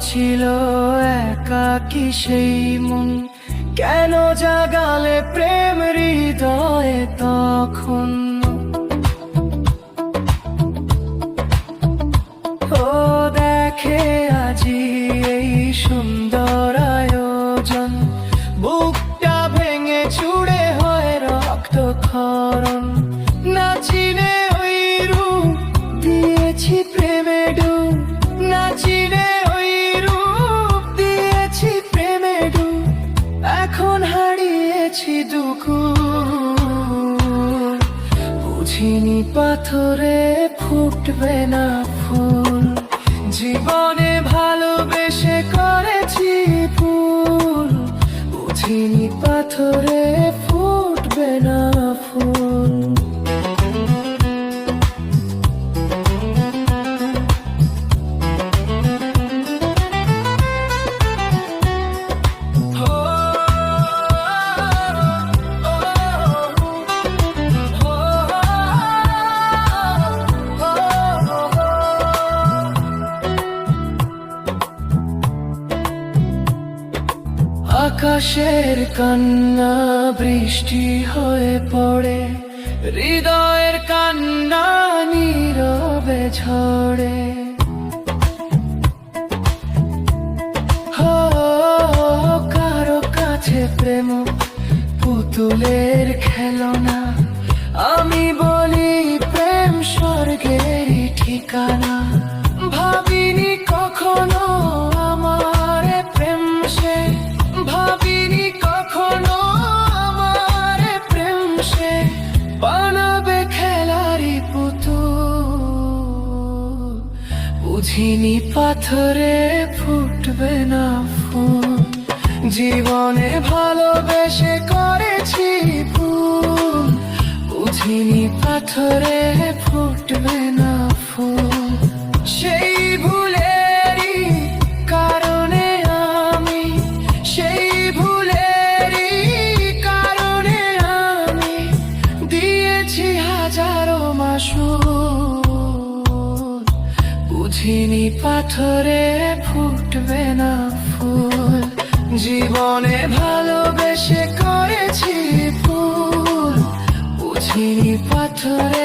ছিল একাকি সেই মন? কেন জাগালে প্রেম হৃদয়ে তখন? ও দেখে আজি এই সুন্দর আয়োজন। বুকটা দুকু বুঝিনি পাথরে ফুটবে না ফুল। জীবনে ভালোবেসে করেছি ফুল। বুঝিনি পাথরে আকাশের কান্না বৃষ্টি হয়ে পড়ে। হৃদয়ের কান্না নীরবে হো, কারও কাছে প্রেম পুতুলের খেলনা। আমি বলি প্রেম স্বর্গের ঠিকানা। বানাবে খেলারি পুতুল। বুঝিনি পাথরে ফুটবে না ফুল। জীবনে ভালোবেসে করেছি ফুল বুঝিনি পাথরে ফুটবে না বুঝিনি পাথরে ফুটবে না ফুল। জীবনে ভালোবেসে করেছি ফুল বুঝিনি পাথরে